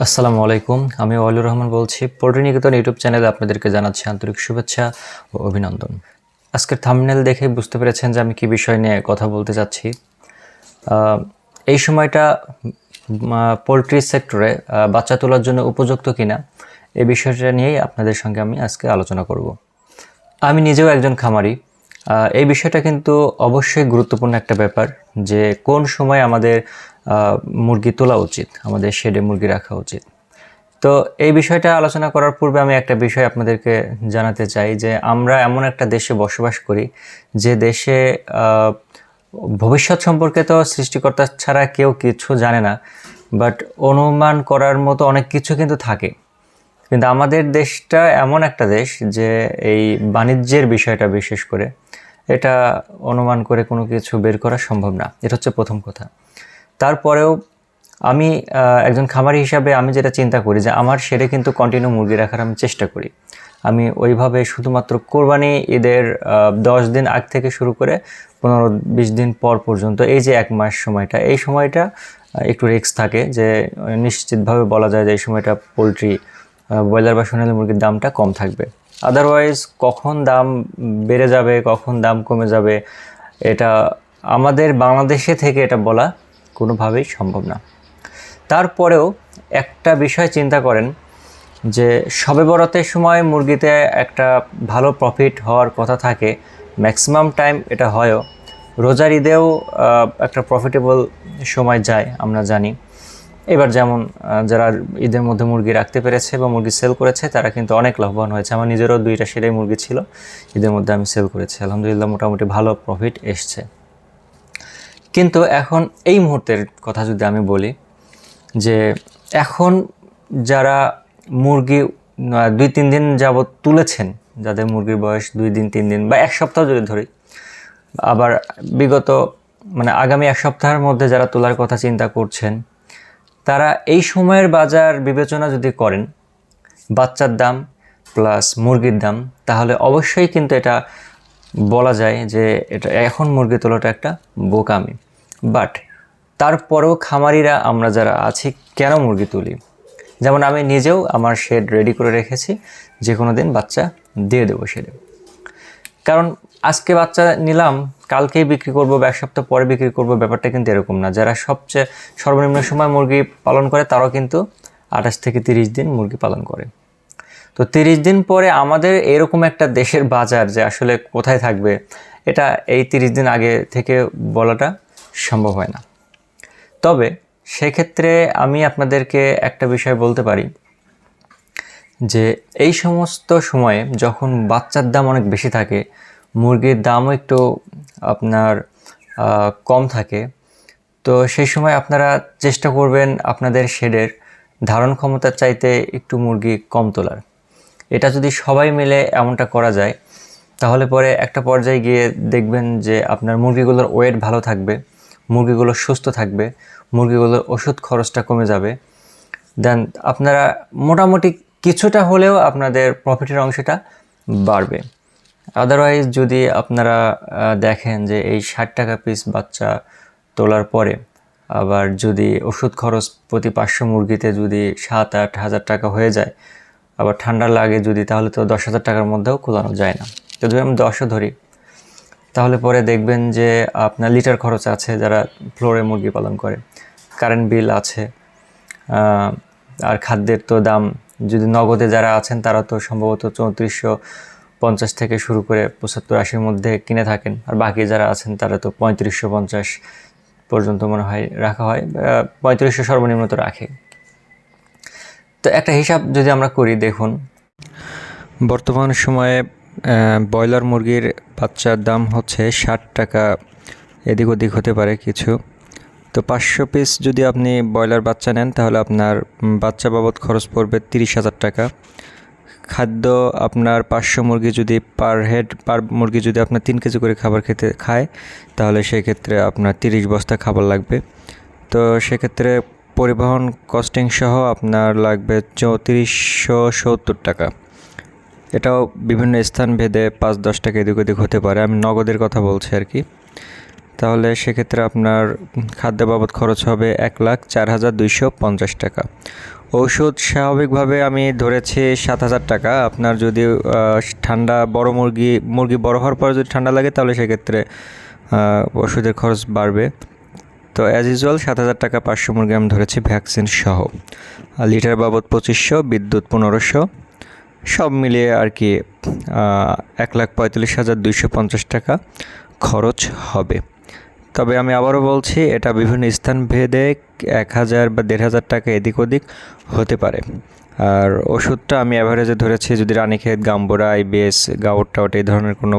আসসালামু আলাইকুম। আমি ওয়ালুর রহমান বলছি। পোল্ট্রি নিকেতন ইউটিউব চ্যানেলে আপনাদেরকে জানাচ্ছি আন্তরিক শুভেচ্ছা ও অভিনন্দন। আজকের থামনেল দেখে বুঝতে পেরেছেন যে আমি কি বিষয় নিয়ে কথা বলতে চাচ্ছি। এই সময়টা পোলট্রি সেক্টরে বাচ্চা তোলার জন্য উপযুক্ত কিনা এই বিষয়টা নিয়েই আপনাদের সঙ্গে আমি আজকে আলোচনা করব। আমি নিজেও একজন খামারি। এই বিষয়টা কিন্তু অবশ্যই গুরুত্বপূর্ণ একটা ব্যাপার যে কোন সময় আমাদের মুরগি তোলা উচিত, আমাদের শেডে মুরগি রাখা উচিত। তো এই বিষয়টা আলোচনা করার পূর্বে আমি একটা বিষয় আপনাদেরকে জানাতে চাই যে আমরা এমন একটা দেশে বসবাস করি যে দেশে ভবিষ্যৎ সম্পর্কে তো সৃষ্টিকর্তা ছাড়া কেউ কিছু জানে না বাট অনুমান করার মতো অনেক কিছু কিন্তু থাকে। কিন্তু আমাদের দেশটা এমন একটা দেশ যে এই বাণিজ্যের বিষয়টা বিশেষ করে, এটা অনুমান করে কোনো কিছু বের করা সম্ভব না। এটা হচ্ছে প্রথম কথা। তারপরেও আমি একজন খামারি হিসাবে আমি যেটা চিন্তা করি যে আমার শেডে কিন্তু কন্টিনিউ মুরগি রাখার আমি চেষ্টা করি। আমি ওইভাবে শুধুমাত্র কোরবানি ঈদের দশ দিন আগ থেকে শুরু করে পনেরো বিশ দিন পর পর্যন্ত এই যে এক মাস সময়টা, এই সময়টা একটু রিস্ক থাকে যে নিশ্চিতভাবে বলা যায় যে এই সময়টা পোলট্রি ব্রয়লার বা সোনালী মুরগির দামটা কম থাকবে। আদারওয়াইজ কখন দাম বেড়ে যাবে, কখন দাম কমে যাবে, এটা আমাদের বাংলাদেশে থেকে এটা বলা কোনোভাবেই সম্ভব না। তারপরেও একটা বিষয় চিন্তা করেন যে সবে বরাতের সময় মুরগিতে একটা ভালো প্রফিট হওয়ার কথা থাকে ম্যাক্সিমাম টাইম এটা হয়ও। রোজার ঈদেও একটা প্রফিটেবল সময় যায়, আমরা জানি। এবার যেমন যারা ঈদের মধ্যে মুরগি রাখতে পেরেছে বা মুরগি সেল করেছে, তারা কিন্তু অনেক লাভবান হয়েছে। আমার নিজেরও দুইটা সেটাই মুরগি ছিল, ঈদের মধ্যে আমি সেল করেছি। আলহামদুলিল্লাহ, মোটামুটি ভালো প্রফিট এসছে। কিন্তু এখন এই মুহূর্তের কথা যদি আমি বলি, যে এখন যারা মুরগি দুই, তিন দিন যাবৎ তুলেছেন, যাদের মুরগির বয়স দুই দিন, তিন দিন বা এক সপ্তাহ যদি ধরি, আবার বিগত মানে আগামী এক সপ্তাহের মধ্যে যারা তোলার কথা চিন্তা করছেন, তারা এই সময়ের বাজার বিবেচনা যদি করেন, বাচ্চার দাম প্লাস মুরগির দাম, তাহলে অবশ্যই কিন্তু এটা বলা যায় যে এটা এখন মুরগি তোলাটা একটা বোকামি। বাট তারপরেও খামারিরা আমরা যারা আছি, কেন মুরগি তুলি? যেমন আমি নিজেও আমার শেড রেডি করে রেখেছি যে কোনো দিন বাচ্চা দিয়ে দেবো শেডে কারণ আজকে বাচ্চা নিলাম, কালকেই বিক্রি করব, এক সপ্তাহ পরে বিক্রি করব, ব্যাপারটা কিন্তু এরকম না। যারা সবচেয়ে সর্বনিম্ন সময় মুরগি পালন করে, তারাও কিন্তু আঠাশ থেকে তিরিশ দিন মুরগি পালন করে। তো তিরিশ দিন পরে আমাদের এরকম একটা দেশের বাজার যে আসলে কোথায় থাকবে, এটা এই তিরিশ দিন আগে থেকে বলাটা সম্ভব হয় না। তবে সেক্ষেত্রে আমি আপনাদেরকে একটা বিষয় বলতে পারি যে এই সমস্ত সময়ে যখন বাচ্চার দাম অনেক বেশি থাকে, মুরগির দামও একটু আপনার কম থাকে, তো সেই সময় আপনারা চেষ্টা করবেন আপনাদের শেডের ধারণ ক্ষমতার চাইতে একটু মুরগি কম তোলার। এটা যদি সবাই মিলে এমনটা করা যায়, তাহলে পরে একটা পর্যায়ে গিয়ে দেখবেন যে আপনার মুরগিগুলোর ওয়েট ভালো থাকবে। মুরগিগুলো সুস্থ থাকবে মুরগিগুলোর ওষুধ খরচটা কমে যাবে। দেন আপনারা মোটামুটি কিছুটা হলেও আপনাদের প্রফিটের অংশটা বাড়বে। আদারওয়াইজ যদি আপনারা দেখেন যে এই ষাট টাকা পিস বাচ্চা তোলার পরে আবার যদি ওষুধ খরচ প্রতি পাঁচশো মুরগিতে যদি সাত আট হাজার টাকা হয়ে যায়, আবার ঠান্ডা লাগে যদি, তাহলে তো দশ হাজার টাকার মধ্যেও খোলানো যায় না। যদি আমি দশও ধরি তাহলে পরে দেখবেন যে আপনার লিটার খরচ আছে যারা ফ্লোরে মুরগি পালন করে। কারেন্ট বিল আছে। আর খাদ্যের তো দাম, যদি নগদে যারা আছেন তারা তো সম্ভবত চৌত্রিশশো পঞ্চাশ থেকে শুরু করে পঁচাত্তর আশির মধ্যে কিনে থাকেন। আর বাকি যারা আছেন তারা তো পঁয়ত্রিশশো পঞ্চাশ পর্যন্ত মনে হয় রাখা হয়। পঁয়ত্রিশশো সর্বনিম্ন তো রাখে। তো একটা হিসাব যদি আমরা করি, দেখুন। বর্তমান সময়ে ব্রয়লার মুরগির বাচ্চার দাম হচ্ছে ষাট টাকা, এদিক ওদিক হতে পারে কিছু। তো পাঁচশো পিস যদি আপনি ব্রয়লার বাচ্চা নেন, তাহলে আপনার বাচ্চা বাবদ খরচ পড়বে তিরিশ হাজার টাকা। খাদ্য আপনার পাঁচশো মুরগি যদি পার হেড, পার মুরগি যদি আপনার তিন কেজি করে খাবার খেতে খায়, তাহলে সেক্ষেত্রে আপনার তিরিশ বস্তা খাবার লাগবে। তো সেক্ষেত্রে পরিবহন কস্টিং সহ আপনার লাগবে চৌত্রিশশো সত্তর টাকা। এটাও বিভিন্ন স্থান ভেদে পাঁচ, দশ টাকা এদিক ওদিক হতে পারে। আমি নগদের কথা বলছি আর কি। তাহলে সেক্ষেত্রে আপনার খাদ্য বাবদ খরচ হবে এক লাখ চার হাজার দুইশো পঞ্চাশ টাকা। ওষুধ স্বাভাবিকভাবে আমি ধরেছি সাত হাজার টাকা। আপনার যদি ঠান্ডা বড় মুরগি মুরগি বড় হওয়ার পর যদি ঠান্ডা লাগে তাহলে সেক্ষেত্রে ওষুধের খরচ বাড়বে। তো অ্যাজ ইউজুয়াল সাত হাজার টাকা পাঁচশো মুরগি আমি ধরেছি ভ্যাকসিন সহ। লিটার বাবদ পঁচিশশো, বিদ্যুৎ পনেরোশো। সব মিলিয়ে আর কি এক লাখ পঁয়তাল্লিশ হাজার দুইশো পঞ্চাশ টাকা খরচ হবে। তবে আমি আবারও বলছি, এটা বিভিন্ন স্থান ভেদে এক হাজার বা দেড় হাজার টাকা এদিক ওদিক হতে পারে। আর ওষুধটা আমি অ্যাভারেজে ধরেছি, যদি রানীক্ষেত, গাম্বোরা আইবিএস গাউট টাউট এই ধরনের কোনো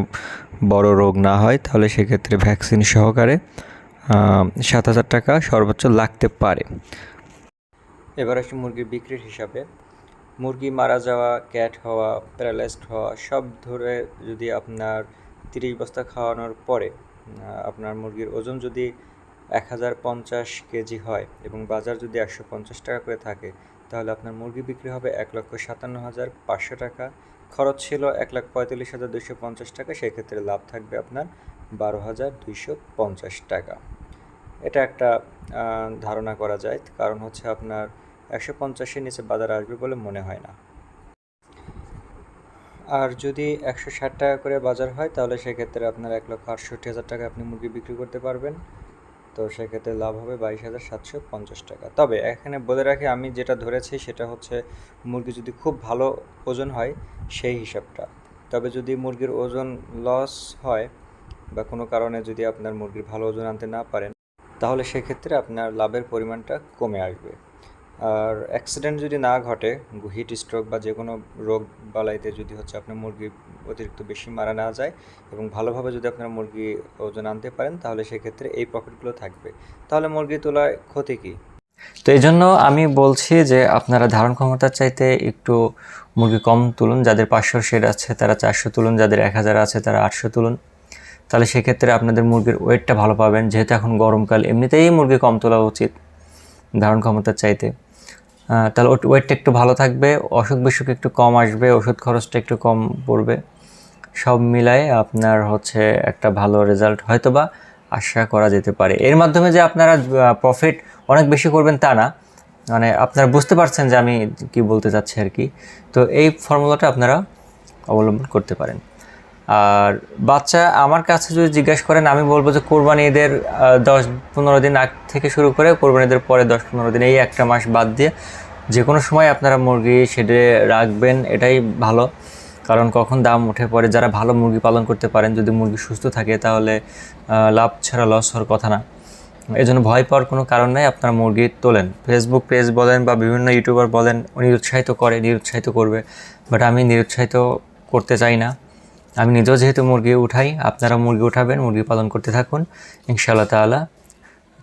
বড় রোগ না হয়, তাহলে সেক্ষেত্রে ভ্যাকসিন সহকারে সাত হাজার টাকা সর্বোচ্চ লাগতে পারে। এবার আসি মুরগির বিক্রির হিসাবে। মুরগি মারা যাওয়া, ক্যাট হওয়া, প্যারালাইজড হওয়া, সব ধরে যদি আপনার তিরিশ বস্তা খাওয়ানোর পরে আপনার মুরগির ওজন যদি এক হাজার পঞ্চাশ কেজি হয় এবং বাজার যদি একশো পঞ্চাশ টাকা করে থাকে, তাহলে আপনার মুরগি বিক্রি হবে এক লক্ষ সাতান্ন হাজার পাঁচশো টাকা। খরচ ছিল এক লাখ পঁয়তাল্লিশ হাজার দুশো পঞ্চাশ টাকা, সেক্ষেত্রে লাভ থাকবে আপনার বারো হাজার দুইশো পঞ্চাশ টাকা। এটা একটা ধারণা করা যায়। কারণ হচ্ছে আপনার একশো পঞ্চাশের নিচে বাজার আসবে বলে মনে হয় না। আর যদি একশো ষাট টাকা করে বাজার হয়, তাহলে সেক্ষেত্রে আপনার এক লক্ষ আটষট্টি হাজার টাকা আপনি মুরগি বিক্রি করতে পারবেন। তো সেক্ষেত্রে লাভ হবে বাইশ হাজার সাতশো পঞ্চাশ টাকা। তবে এখানে বলে রাখি, আমি যেটা ধরেছি সেটা হচ্ছে মুরগি যদি খুব ভালো ওজন হয়, সেই হিসাবটা। তবে যদি মুরগির ওজন লস হয় বা কোনো কারণে যদি আপনার মুরগির ভালো ওজন আনতে না পারেন, তাহলে সেক্ষেত্রে আপনার লাভের পরিমাণটা কমে আসবে। আর অ্যাক্সিডেন্ট যদি না ঘটে হিট স্ট্রোক বা যে কোনো রোগ বালাইতে যদি হচ্ছে আপনার মুরগি অতিরিক্ত বেশি মারা না যায় এবং ভালোভাবে যদি আপনার মুরগি ওজন আনতে পারেন, তাহলে সেক্ষেত্রে এই পকেটগুলো থাকবে। তাহলে মুরগি তোলায় ক্ষতি কী? তো এই জন্য আমি বলছি যে আপনারা ধারণ ক্ষমতার চাইতে একটু মুরগি কম তুলুন, যাদের পাঁচশো শেড আছে তারা চারশো তুলুন, যাদের এক হাজার আছে তারা আটশো তুলুন। তাহলে সেক্ষেত্রে আপনাদের মুরগির ওয়েটটা ভালো পাবেন, যেহেতু এখন গরমকাল, এমনিতেই মুরগি কম তোলা উচিত ধারণ ক্ষমতার চাইতে। তাহলে ওয়েটটা একটু ভালো থাকবে, অসুখ বিসুখ একটু কম আসবে, ওষুধ খরচটা একটু কম পড়বে। সব মিলায়ে আপনার হচ্ছে একটা ভালো রেজাল্ট হয়তোবা আশা করা যেতে পারে। এর মাধ্যমে যে আপনারা প্রফিট অনেক বেশি করবেন তা না। মানে আপনারা বুঝতে পারছেন যে আমি কি বলতে চাচ্ছি আর কি। তো এই ফর্মুলাটা আপনারা অবলম্বন করতে পারেন। আর বাচ্চা আমার কাছে যদি জিজ্ঞাসা করেন, আমি বলব যে কোরবানি ঈদের দশ পনেরো দিন আগ থেকে শুরু করে কোরবানি ঈদের পরে দশ পনেরো দিন, এই একটা মাস বাদ দিয়ে যে কোনো সময় আপনারা মুরগি শেডে রাখবেন, এটাই ভালো। কারণ কখন দাম উঠে পড়ে, যারা ভালো মুরগি পালন করতে পারেন, যদি মুরগি সুস্থ থাকে তাহলে লাভ ছাড়া লস হওয়ার কথা না। এই জন্য ভয় পাওয়ার কোনো কারণ নাই, আপনারা মুরগি তোলেন। ফেসবুক পেজ বলেন বা বিভিন্ন ইউটিউবার বলেন নিরুৎসাহিত করে, নিরুৎসাহিত করবে। বাট আমি নিরুৎসাহিত করতে চাই না। আমি নিজেও যেহেতু মুরগি উঠাই আপনারা মুরগি উঠাবেন, মুরগি পালন করতে থাকুন। ইনশাআল্লাহ তাআলা।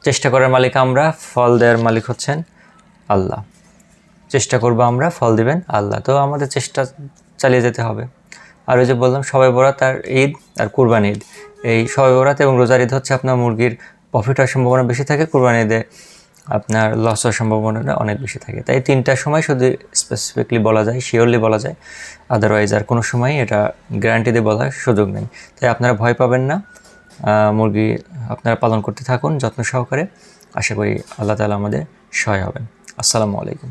চেষ্টা করার মালিক আমরা, ফল দেওয়ার মালিক হচ্ছেন আল্লাহ। চেষ্টা করব আমরা, ফল দিবেন আল্লাহ। তো আমাদের চেষ্টা চালিয়ে যেতে হবে। আর ওই যে বললাম সবাই বরাত আর ঈদ আর কুরবান ঈদ। এই সবাই বরাত এবং রোজার ঈদ হচ্ছে আপনার মুরগির প্রফিট হওয়ার সম্ভাবনা বেশি থাকে, কুরবান ঈদে আপনার লস হওয়ার সম্ভাবনাটা অনেক বেশি থাকে। তাই তিনটার সময় শুধু স্পেসিফিকলি বলা যায় শিওরলি বলা যায় আদারওয়াইজ আর কোনো সময় এটা গ্যারান্টি দিয়ে বলার সুযোগ নেই। তাই আপনারা ভয় পাবেন না। মুরগি আপনারা পালন করতে থাকুন, যত্ন সহকারে। আশা করি আল্লাহ তালা আমাদের সহায় হবেন। আসসালামু আলাইকুম।